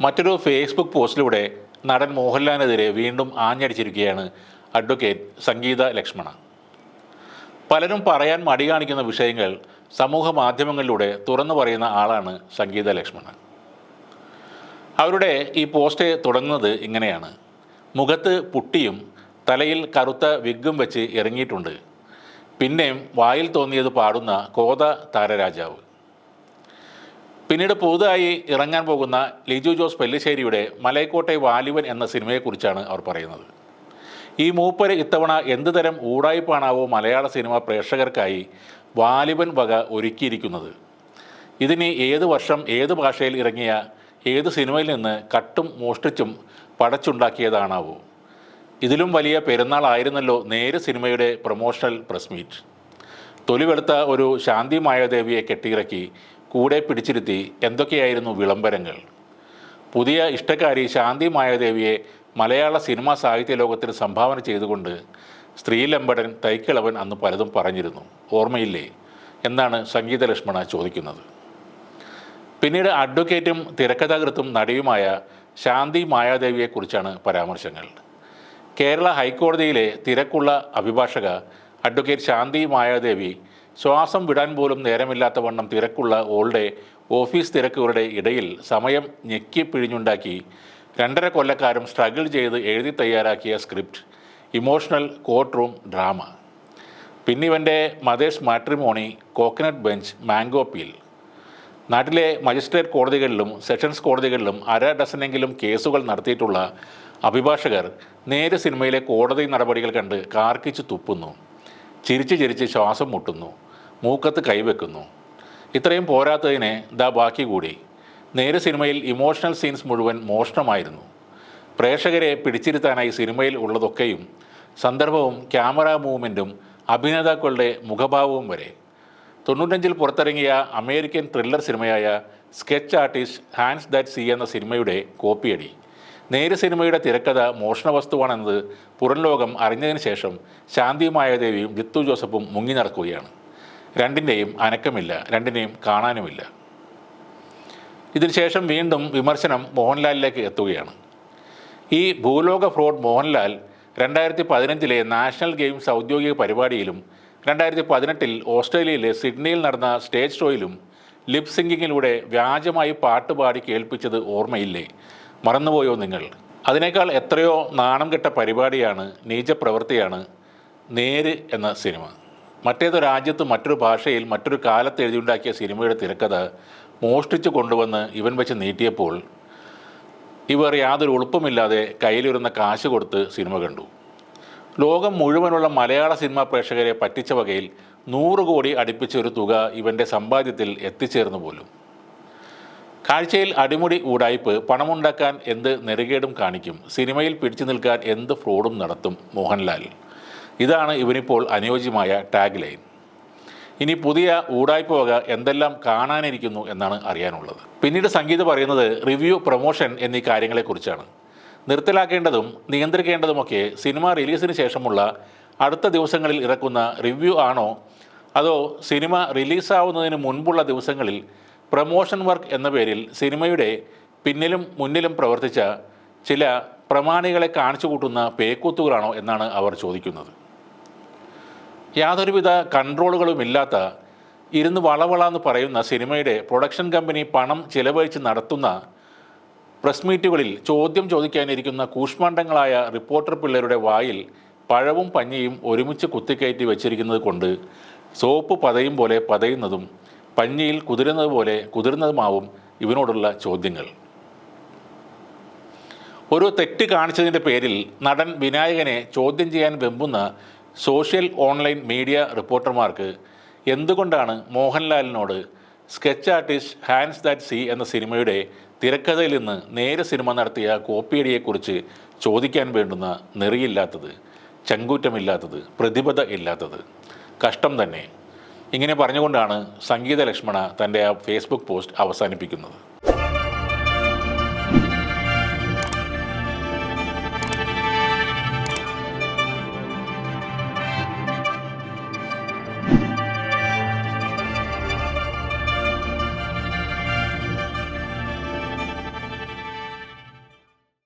മറ്റൊരു ഫേസ്ബുക്ക് പോസ്റ്റിലൂടെ നടൻ മോഹൻലാലിനെതിരെ വീണ്ടും ആഞ്ഞടിച്ചിരിക്കുകയാണ് അഡ്വക്കേറ്റ് സംഗീത ലക്ഷ്മണ. പലരും പറയാൻ മടി കാണിക്കുന്ന വിഷയങ്ങൾ സമൂഹ മാധ്യമങ്ങളിലൂടെ തുറന്നു പറയുന്ന ആളാണ് സംഗീത ലക്ഷ്മണ. അവരുടെ ഈ പോസ്റ്റ് തുടങ്ങുന്നത് ഇങ്ങനെയാണ്. മുഖത്ത് പുട്ടിയും തലയിൽ കറുത്ത വിഗ്ഗും വെച്ച് ഇറങ്ങിയിട്ടുണ്ട്. പിന്നെയും വായിൽ തോന്നിയത് പാടുന്ന കോത താരരാജാവ്. പിന്നീട് പുതുതായി ഇറങ്ങാൻ പോകുന്ന ലിജു ജോസ് പെല്ലിശ്ശേരിയുടെ മലൈക്കോട്ടെ വാലിവൻ എന്ന സിനിമയെക്കുറിച്ചാണ് അവർ പറയുന്നത്. ഈ മൂപ്പര് ഇത്തവണ എന്ത് തരം ഊടായിപ്പാണാവോ മലയാള സിനിമ പ്രേക്ഷകർക്കായി വാലിബൻ വക ഒരുക്കിയിരിക്കുന്നത്. ഇതിന് ഏത് വർഷം ഏത് ഭാഷയിൽ ഇറങ്ങിയ ഏത് സിനിമയിൽ നിന്ന് കട്ടും മോഷ്ടിച്ചും പടച്ചുണ്ടാക്കിയതാണാവോ. ഇതിലും വലിയ പെരുന്നാളായിരുന്നല്ലോ നേര് സിനിമയുടെ പ്രൊമോഷണൽ പ്രസ് മീറ്റ്. തൊലിവെടുത്ത ഒരു ശാന്തി മായാദേവിയെ കെട്ടിയിറക്കി കൂടെ പിടിച്ചിരുത്തി എന്തൊക്കെയായിരുന്നു വിളംബരങ്ങൾ? പുതിയ ഇഷ്ടക്കാരി ശാന്തി മായാദേവിയെ മലയാള സിനിമാ സാഹിത്യ ലോകത്തിന് സംഭാവന ചെയ്തുകൊണ്ട് സ്ത്രീലമ്പടൻ തൈക്കിളവൻ അന്ന് പലതും പറഞ്ഞിരുന്നു. ഓർമ്മയില്ലേ? എന്നാണ് സംഗീത ലക്ഷ്മണ ചോദിക്കുന്നത്. പിന്നീട് അഡ്വക്കേറ്റും തിരക്കഥാകൃത്തും നടിയുമായ ശാന്തി മായാദേവിയെക്കുറിച്ചാണ് പരാമർശങ്ങൾ. കേരള ഹൈക്കോടതിയിലെ തിരക്കുള്ള അഭിഭാഷക അഡ്വക്കേറ്റ് ശാന്തി മായാദേവി ശ്വാസം വിടാൻ പോലും നേരമില്ലാത്ത വണ്ണം തിരക്കുള്ള ഓളുടെ ഓഫീസ് തിരക്കുകളുടെ ഇടയിൽ സമയം ഞെക്കി പിഴിഞ്ഞുണ്ടാക്കി. രണ്ടര കൊല്ലക്കാരും സ്ട്രഗിൾ ചെയ്ത് എഴുതി തയ്യാറാക്കിയ script emotional court room drama. പിന്നിവന്റെ മതേഷ് matrimony coconut bench mango peel. നാട്ടിലെ മജിസ്ട്രേറ്റ് കോടതികളിലും സെഷൻസ് കോടതികളിലും അര ഡസനെങ്കിലും കേസുകൾ നടത്തിയിട്ടുള്ള അഭിഭാഷകർ നേര് സിനിമയിലെ കോടതി നടപടികൾ കണ്ട് കാർക്കിച്ച് തുപ്പുന്നു. ചിരിച്ച് ചിരിച്ച് ശ്വാസം മുട്ടുന്നു. മൂക്കത്ത് കൈവെക്കുന്നു. ഇത്രയും പോരാത്തതിന് ദാ ബാക്കി കൂടി. നേര് സിനിമയിൽ ഇമോഷണൽ സീൻസ് മുഴുവൻ മോഷണമായിരുന്നു. പ്രേക്ഷകരെ പിടിച്ചിരുത്താനായി സിനിമയിൽ ഉള്ളതൊക്കെയും സന്ദർഭവും ക്യാമറ മൂവ്മെന്റും അഭിനേതാക്കളുടെ മുഖഭാവവും വരെ. തൊണ്ണൂറ്റഞ്ചിൽ പുറത്തിറങ്ങിയ American thriller സിനിമയായ sketch artist hands that see എന്ന സിനിമയുടെ കോപ്പിയടി. നേര് സിനിമയുടെ തിരക്കഥ മോഷണ വസ്തുവാണെന്നത് പുറംലോകം അറിഞ്ഞതിന് ശേഷം ശാന്തി ദേവിയും ജിത്തു ജോസഫും മുങ്ങി നടക്കുകയാണ്. രണ്ടിന്റെയും അനക്കമില്ല രണ്ടിനെയും കാണാനുമില്ല. ഇതിനുശേഷം വീണ്ടും വിമർശനം മോഹൻലാലിലേക്ക് എത്തുകയാണ്. ഈ ഭൂലോക ഫ്രോഡ് മോഹൻലാൽ രണ്ടായിരത്തി പതിനഞ്ചിലെ നാഷണൽ ഗെയിംസ് ഔദ്യോഗിക പരിപാടിയിലും രണ്ടായിരത്തി പതിനെട്ടിൽ ഓസ്ട്രേലിയയിലെ സിഡ്നിയിൽ നടന്ന സ്റ്റേജ് ഷോയിലും ലിപ് സിംഗിങ്ങിലൂടെ വ്യാജമായി പാട്ടുപാടി കേൾപ്പിച്ചത് ഓർമ്മയില്ലേ? മറന്നുപോയോ നിങ്ങൾ? അതിനേക്കാൾ എത്രയോ നാണം കെട്ട പരിപാടിയാണ് നീച പ്രവൃത്തിയാണ് നേര് എന്ന സിനിമ. മറ്റേതോ രാജ്യത്ത് മറ്റൊരു ഭാഷയിൽ മറ്റൊരു കാലത്ത് എഴുതിയുണ്ടാക്കിയ സിനിമയുടെ തിരക്കഥ മോഷ്ടിച്ചു കൊണ്ടുവന്ന് ഇവൻ വെച്ച് നീട്ടിയപ്പോൾ ഇവർ യാതൊരു ഉളുപ്പുമില്ലാതെ കയ്യിലിരുന്ന കാശ് കൊടുത്ത് സിനിമ കണ്ടു. ലോകം മുഴുവനുള്ള മലയാള സിനിമാ പ്രേക്ഷകരെ പറ്റിച്ച വകയിൽ നൂറ് കോടി അടുപ്പിച്ച ഒരു തുക ഇവന്റെ സമ്പാദ്യത്തിൽ എത്തിച്ചേർന്നു പോലും. കാഴ്ചയിൽ അടിമുടി ഊടായ്പ് പണമുണ്ടാക്കാൻ എന്ത് നെറുകേടും കാണിക്കും സിനിമയിൽ പിടിച്ചു നിൽക്കാൻ എന്ത് ഫ്രോഡും നടത്തും മോഹൻലാൽ. ഇതാണ് ഇവനിപ്പോൾ അനുയോജ്യമായ ടാഗ് ലൈൻ ഇനി പുതിയ ഊടായ്പ വക എന്തെല്ലാം കാണാനിരിക്കുന്നു എന്നാണ് അറിയാനുള്ളത്. പിന്നീട് സംഗീത പറയുന്നത് റിവ്യൂ പ്രൊമോഷൻ എന്നീ കാര്യങ്ങളെക്കുറിച്ചാണ്. നിർത്തലാക്കേണ്ടതും നിയന്ത്രിക്കേണ്ടതുമൊക്കെ സിനിമ റിലീസിന് ശേഷമുള്ള അടുത്ത ദിവസങ്ങളിൽ ഇറക്കുന്ന റിവ്യൂ ആണോ? അതോ സിനിമ റിലീസാവുന്നതിന് മുൻപുള്ള ദിവസങ്ങളിൽ പ്രൊമോഷൻ വർക്ക് എന്ന പേരിൽ സിനിമയുടെ പിന്നിലും മുന്നിലും പ്രവർത്തിച്ച ചില പ്രമാണികളെ കാണിച്ചു കൂട്ടുന്ന പേക്കൂത്തുകളാണോ എന്നാണ് അവർ ചോദിക്കുന്നത്. യാതൊരുവിധ കൺട്രോളുകളും ഇല്ലാത്ത ഇരുന്ന് വളവള എന്ന് പറയുന്ന സിനിമയുടെ പ്രൊഡക്ഷൻ കമ്പനി പണം ചിലവഴിച്ച് നടത്തുന്ന പ്രസ് മീറ്റുകളിൽ ചോദ്യം ചോദിക്കാനിരിക്കുന്ന കൂഷ്മാണ്ഡങ്ങളായ റിപ്പോർട്ടർ പിള്ളേരുടെ വായിൽ പഴവും പഞ്ഞിയും ഒരുമിച്ച് കുത്തിക്കയറ്റി വെച്ചിരിക്കുന്നത് കൊണ്ട് സോപ്പ് പതയും പോലെ പതയുന്നതും പഞ്ഞിയിൽ കുതിരുന്നത് പോലെ കുതിരുന്നതുമാവും ഇവനോടുള്ള ചോദ്യങ്ങൾ. ഒരു തെറ്റ് കാണിച്ചതിന്റെ പേരിൽ നടൻ വിനായകനെ ചോദ്യം ചെയ്യാൻ വെമ്പുന്ന സോഷ്യൽ ഓൺലൈൻ മീഡിയ റിപ്പോർട്ടർമാർക്ക് എന്തുകൊണ്ടാണ് മോഹൻലാലിനോട് sketch artist hands that see എന്ന സിനിമയുടെ തിരക്കഥയിൽ നിന്ന് നേരെ സിനിമ നടത്തിയ കോപ്പിയടിയെക്കുറിച്ച് ചോദിക്കാൻ വേണ്ടുന്ന നെറിയില്ലാത്തത് ചങ്കൂറ്റമില്ലാത്തത് പ്രതിബദ്ധ ഇല്ലാത്തത്. കഷ്ടം തന്നെ. ഇങ്ങനെ പറഞ്ഞുകൊണ്ടാണ് സംഗീത ലക്ഷ്മണ തന്റെ ആ ഫേസ്ബുക്ക് പോസ്റ്റ് അവസാനിപ്പിക്കുന്നത്.